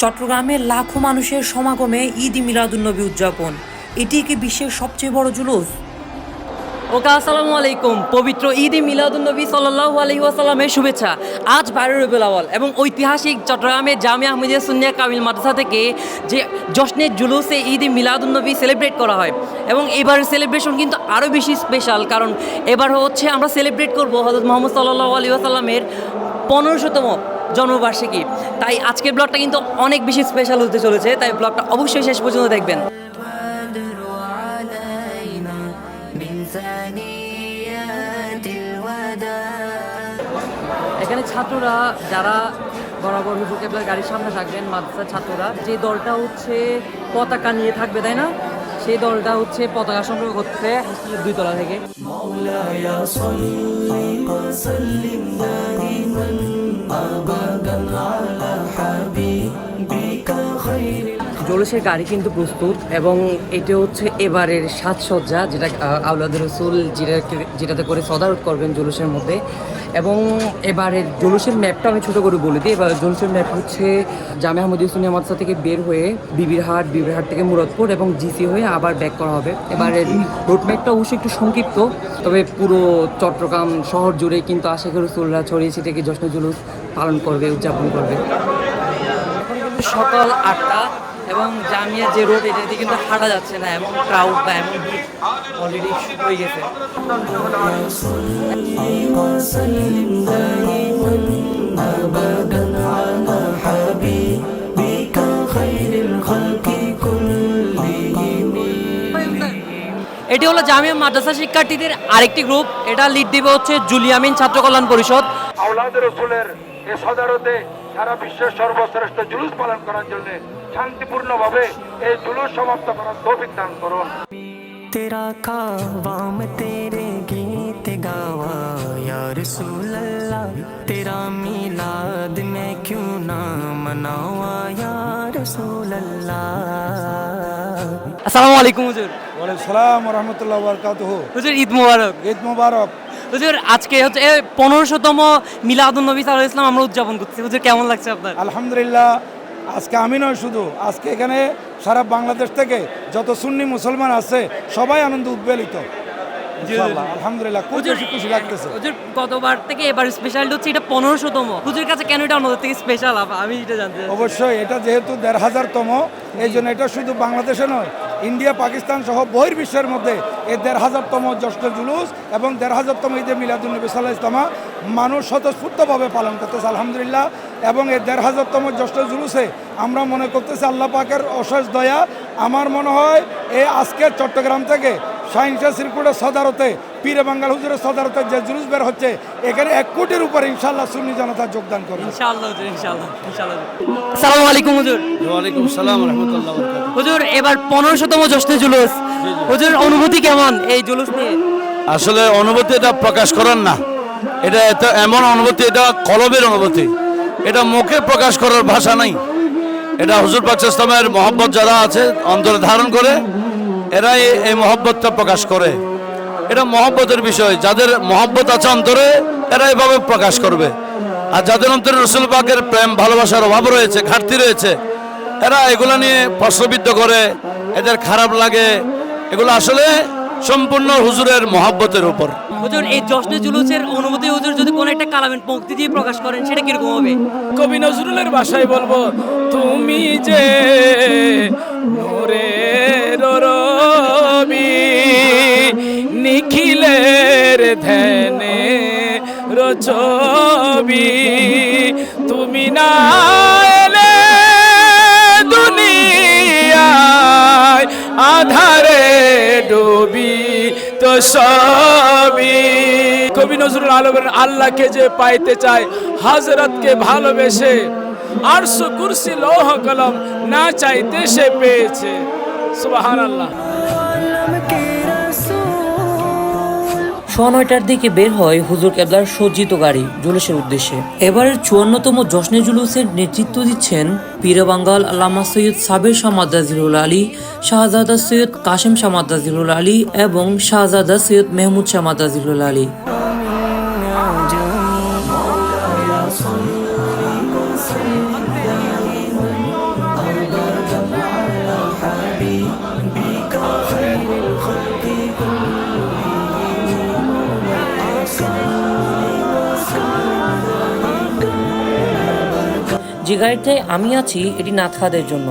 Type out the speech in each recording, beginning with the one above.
চট্টগ্রামে লাখো মানুষের সমাগমে ঈদ মিলাদুন্নবী উদযাপন। এটি কি বিশ্বের সবচেয়ে বড় জুলুস। ওকা, আসসালামু আলাইকুম। পবিত্র ঈদ মিলাদুন্নবী সাল্লাল্লাহু আলাইহি ওয়াসাল্লামের শুভেচ্ছা। আজ বাইরে রবিউল আওয়াল এবং ঐতিহাসিক চট্টগ্রামের জামিয়া আহমদিয়া সুন্নিয়া কামিল মাদ্রাসা থেকে যে জশ্নের জুলুসে ঈদ মিলাদুন্নবী সেলিব্রেট করা হয়। এবং এবারের সেলিব্রেশন কিন্তু আরও বেশি স্পেশাল, কারণ এবার হচ্ছে আমরা সেলিব্রেট করব হজরত মোহাম্মদ সাল্লাল্লাহু আলাইহি ওয়াসাল্লামের পনেরোশোতম জন্মবার্ষিকী। তাই আজকের ব্লগটা কিন্তু অনেক বেশি স্পেশাল হতে চলেছে, তাই ব্লগটা অবশ্যই শেষ পর্যন্ত দেখবেন। এখানে ছাত্ররা যারা বরাবর হুজুর গাড়ির সামনে থাকবেন, মাদ্রাসার ছাত্ররা, যে দলটা হচ্ছে পতাকা নিয়ে থাকবে, তাই না? সেই দলটা হচ্ছে পতাকা সংগ্রহ করছে হোস্টেলের দুই তলা থেকে مولاي صل وسلم دائما ابدا على حبيبك خير জলসের গাড়ি কিন্তু প্রস্তুত এবং এটা হচ্ছে এবারের সাজসজ্জা, যেটা আউলাদ রসুল যেটা যেটাতে করে সদারত করবেন জলুসের মধ্যে। এবং এবারের জলুসের ম্যাপটা আমি ছোটো করে বলে দিই। এবার জলুসের ম্যাপ হচ্ছে জামে আহমদ ইসলামিয়া মাদ্রাসা থেকে বের হয়ে বিবিরহাট বিবিরহাট থেকে মুরাদপুর এবং জিসি হয়ে আবার ব্যাক করা হবে। এবারের রোড ম্যাপটা অবশ্যই একটু সংক্ষিপ্ত, তবে পুরো চট্টগ্রাম শহর জুড়ে কিন্তু আশেখ রসুল্লাহ ছড়িয়ে ছিটিয়ে জশ্ন জুলুস পালন করবে, উদযাপন করবে। সকাল আটটা এবং জামিয়া যে রোড এটাতে কিন্তু হাঁটা যাচ্ছে না, এমন ক্রাউড বা এমন অলরেডি হয়ে গেছে। এটি হলো জামিয়া মাদ্রাসা শিক্ষার্থীদের আরেকটি গ্রুপ এটা লিড দিবে হচ্ছে জুলিয়ামিন ছাত্র কল্যাণ পরিষদ। আওলাদ রসুলের এ সদারতে সারা বিশ্বের সর্বশ্রেষ্ঠ জুলুস পালন করার জন্য শান্তিপূর্ণভাবে এই জুলুস সমাপ্ত করার তৌফিক দান করুন तेरा कावाम तेरे गीत गावा या रसूल अल्लाह तेरा मिलाद मैं क्यों ना मनावा या रसूल अल्लाह আসসালামু আলাইকুম হুজুর ওয়ালাইকুম সালাম রহমতুল্লাহ বরকাতুহ হুজুর ঈদ মুবারক ঈদ মুবারক হুজুর আজকে হচ্ছে পনেরোশোতম মিলাদুন নবী সাল্লাহ ইসলাম আমরা উদযাপন করছি হুজুর কেমন লাগছে আপনার আলহামদুলিল্লাহ আজকে আমি নয় শুধু আজকে এখানে সারা বাংলাদেশ থেকে যত সুন্নি মুসলমান আছে সবাই আনন্দ উদ্বেলিত। ইনশাআল্লাহ, আলহামদুলিল্লাহ খুব বেশি খুশি লাগতেছে। হুজুর গতবার থেকে এবার স্পেশাল হচ্ছে এটা পনেরোশোতম। হুজুর কাছে কেন এটা অন্যদের থেকে স্পেশাল আমি এটা জানতে অবশ্যই এটা যেহেতু দেড় হাজারতম এই জন্য এটা শুধু বাংলাদেশে নয় ইন্ডিয়া পাকিস্তান সহ বহির্বিশ্বের মধ্যে এই দেড় হাজারতম জ্যেষ্ঠ জুলুস এবং দেড় হাজারতম ঈদে মিলাদুলনবী সাল্লাহ ইসলামা মানুষ স্বতঃস্ফূর্তভাবে পালন করতেছে আলহামদুলিল্লাহ। এবং এই দেড় হাজারতম জ্যেষ্ঠ জুলুসে আমরা মনে করতেছি আল্লাহ পাকের অশেষ দয়া। আমার মনে হয় এই আজকের চট্টগ্রাম থেকে সাইন্সা সিরকুটের সদারতে পীরে বাঙ্গাল হুজুরের সদারতে যে জুলুস বের হচ্ছে এখানে এক কোটির উপর ইনশাল্লাহ সুন্নি জনতা যোগদান করবে। ইনশাআল্লাহ হুজুর ইনশাআল্লাহ ইনশাআল্লাহ আসসালামু আলাইকুম হুজুর। ওয়ালাইকুম সালাম রহমতুল্লাহ হুজুর এবার পনেরোশোতম জশ্নে জুলুস। হুজুর অনুভূতি কেমন এই জুলুস নিয়ে? আসলে অনুভূতি এটা প্রকাশ করার না। এটা এত এমন অনুভূতি এটা কলবের অনুভূতি। এটা মুখে প্রকাশ করার ভাষা নাই। এটা হুজুর ইসলামের মহব্বত যারা আছে, অন্তরে ধারণ করে, এরাই এই মহব্বতটা প্রকাশ করে। এটা মহব্বতের বিষয়। যাদের মহব্বত আছে অন্তরে, এরা এভাবে প্রকাশ করবে। আর যাদের অন্তরে রসুল পাকের প্রেম, ভালোবাসার অভাব রয়েছে, ঘাটতি রয়েছে, এরা এগুলো নিয়ে প্রশ্নবিদ্ধ করে। এদের খারাপ লাগে। এগুলো আসলে সম্পূর্ণ হুজুরের মহাব্বতের উপর। হুজুর এই জশ্নে জুলুসের অনুভূতি হুজুর যদি কোনো একটা কালামের পঙ্ক্তি দিয়ে প্রকাশ করেন সেটা কীরকম হবে? কবি নজরুলের ভাষায় বলব তুমি যে নূরের রবি নিখিলের ধ্যানে রচবি তুমি না আধারে ডুবি তো সবই। কবি নজরুল আলমের আল্লাহকে যে পাইতে চায় হাজরতকে ভালোবেসে আরশো কুরসি, লৌহ কলম না চাইতে সে পেয়েছে। সুবাহ আল্লাহ সোয়া নয়টার দিকে বের হয় হুজুর কেবলার সজ্জিত গাড়ি জুলুসের উদ্দেশ্যে। এবারের চুয়ান্নতম জশ্নে জুলুসের নেতৃত্ব দিচ্ছেন পীরবাঙ্গাল আল্লামা সৈয়দ সাবের শাহ মাদ্রাজিরুল আলী, শাহজাদা সৈয়দ কাশেম শাহ মাদ্রাজিরুল আলী এবং শাহজাদা সৈয়দ মেহমুদ শাহ মাদ্রাজিরুল আলী। যে গাড়িটায় আমি আছি এটি নাথখাদের জন্য।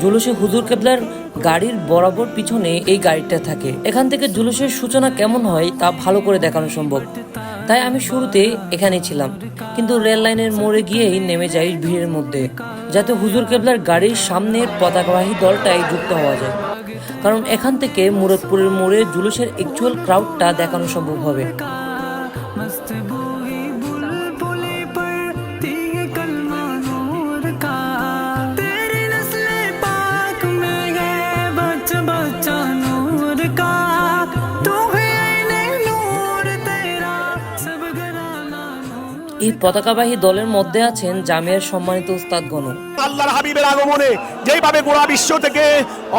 জুলুসে হুজুর কেবলার গাড়ির বরাবর পিছনে এই গাড়িটা থাকে। এখান থেকে জুলুসের সূচনা কেমন হয় তা ভালো করে দেখানো সম্ভব। তাই আমি শুরুতে এখানেই ছিলাম। কিন্তু রেল লাইনের মোড়ে গিয়েই নেমে যাই ভিড়ের মধ্যে, যাতে হুজুর কেবলার গাড়ির সামনের পতাকাবাহী দলটাই যুক্ত হওয়া যায়। কারণ এখান থেকে মুরাদপুরের মোড়ে জুলুসের অ্যাকচুয়াল ক্রাউডটা দেখানো সম্ভব হবে। এই পতাকাবাহী দলের মধ্যে আছেন জামিয়ার সম্মানিত উস্তাদগণ আল্লাহর হাবিবের আগমনে যেভাবে গোড়া বিশ্ব থেকে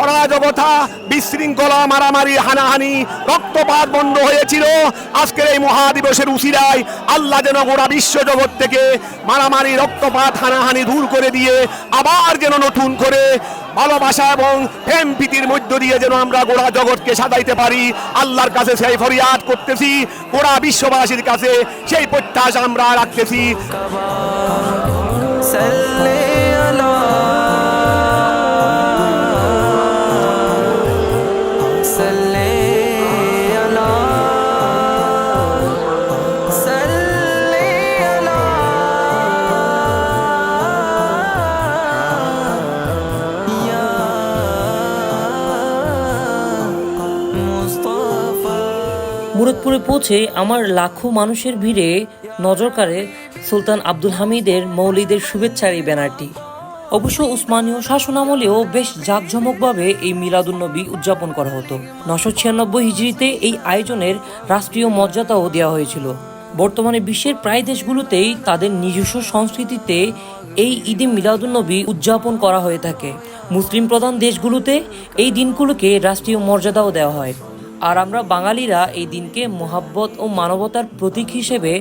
অরাজকতা, বিশৃঙ্খলা, মারামারি, হানাহানি, রক্তপাত বন্ধ হয়েছিল, আজকের এই মহাদিবসের উসিরায় আল্লাহ যেন গোড়া বিশ্ব জগৎ থেকে মারামারি, রক্তপাত, হানাহানি দূর করে দিয়ে আবার যেন নতুন করে ভালোবাসা এবং প্রেম প্রীতির মধ্য দিয়ে যেন আমরা গোড়া জগৎকে সাজাইতে পারি। আল্লাহর কাছে সেই ফরিয়াদ করতেছি, গোড়া বিশ্ববাসীর কাছে সেই প্রত্যাশা আমরা রাখতেছি। পৌঁছে আমার লাখো মানুষের ভিড়ে নজর কাড়ে সুলতান আব্দুল হামিদের মৌলিদের শুভেচ্ছার এই ব্যানারটি। অবশ্য উসমানীয় শাসনামলেও বেশ জাঁকজমকভাবে এই মিলাদুন্নবী উদযাপন করা হতো। নশো ছিয়ানব্বই হিজড়িতে এই আয়োজনের রাষ্ট্রীয় মর্যাদাও দেওয়া হয়েছিল। বর্তমানে বিশ্বের প্রায় দেশগুলোতেই তাদের নিজস্ব সংস্কৃতিতে এই ঈদে মিলাদুন্নবী উদযাপন করা হয়ে থাকে। মুসলিম প্রধান দেশগুলোতে এই দিনগুলোকে রাষ্ট্রীয় মর্যাদাও দেওয়া হয়। আর আমরা বাঙালিরা এই দিনকে মহাব্বত ও মানবতার প্রতীক হিসেবে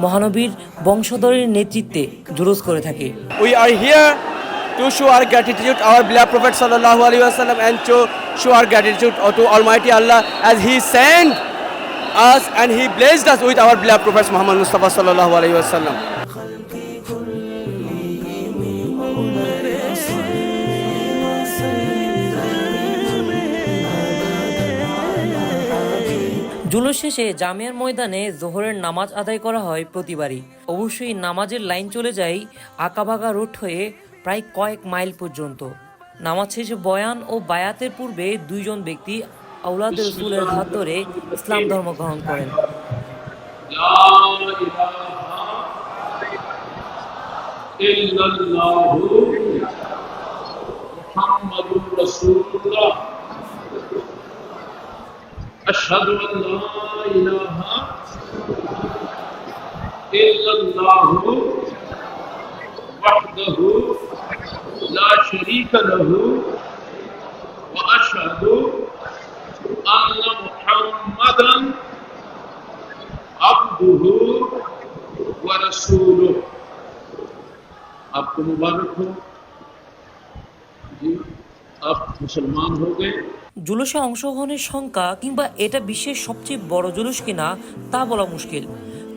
মহানবীর বংশধরের নেতৃত্বে জুলুস করে থাকি। We are here to show our gratitude our beloved prophet সাল্লাল্লাহু আলী আসসালাম and to show our gratitude to almighty Allah as he sent us and he blessed us with our beloved prophet Mohammad Mustafa সাল্লাহ আলী আসসালাম জুলুস শেষে জামিয়ার ময়দানে জোহরের নামাজ আদায় করা হয় প্রতিবারই। অবশ্যই নামাজের লাইন চলে যায় আঁকাবাঁকা রোড হয়ে প্রায় কয়েক মাইল পর্যন্ত। নামাজ শেষে বয়ান ও বায়াতের পূর্বে দুইজন ব্যক্তি আউলাদ রসুলের হাত ধরে ইসলাম ধর্ম গ্রহণ করেন। ইল্লাল্লাহু মুহাম্মাদুর রাসূলুল্লাহ। اشہد ان لا الہ الا اللہ وحده لا شریک له واشہد ان محمدا عبده ورسوله. آپ کو مبارک ہو. جی آپ مسلمان ہو گئے. জুলুসে অংশগ্রহণের সংখ্যা কিংবা এটা বিশ্বের সবচেয়ে বড় জুলুস কিনা তা বলা মুশকিল।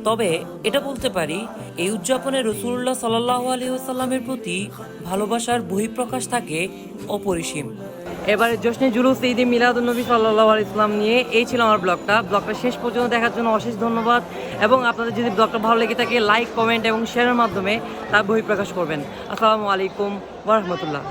তবে এটা বলতে পারি, এই উদযাপনে রসুল্লাহ সাল্লাহ আলহিহাল্লামের প্রতি ভালোবাসার বহিঃপ্রকাশ থাকে অপরিসীম। এবারে জশ্নে জুলুস ঈদে মিলাদুলনবী সাল্লাহ ইসলাম নিয়ে এই ছিল আমার ব্লগটা। ব্লগটা শেষ পর্যন্ত দেখার জন্য অশেষ ধন্যবাদ এবং আপনাদের যদি ব্লগটা ভালো লেগে থাকে, লাইক, কমেন্ট এবং শেয়ারের মাধ্যমে তা বহিঃপ্রকাশ করবেন। আসসালামু আলাইকুম ওরহমতুল্লাহ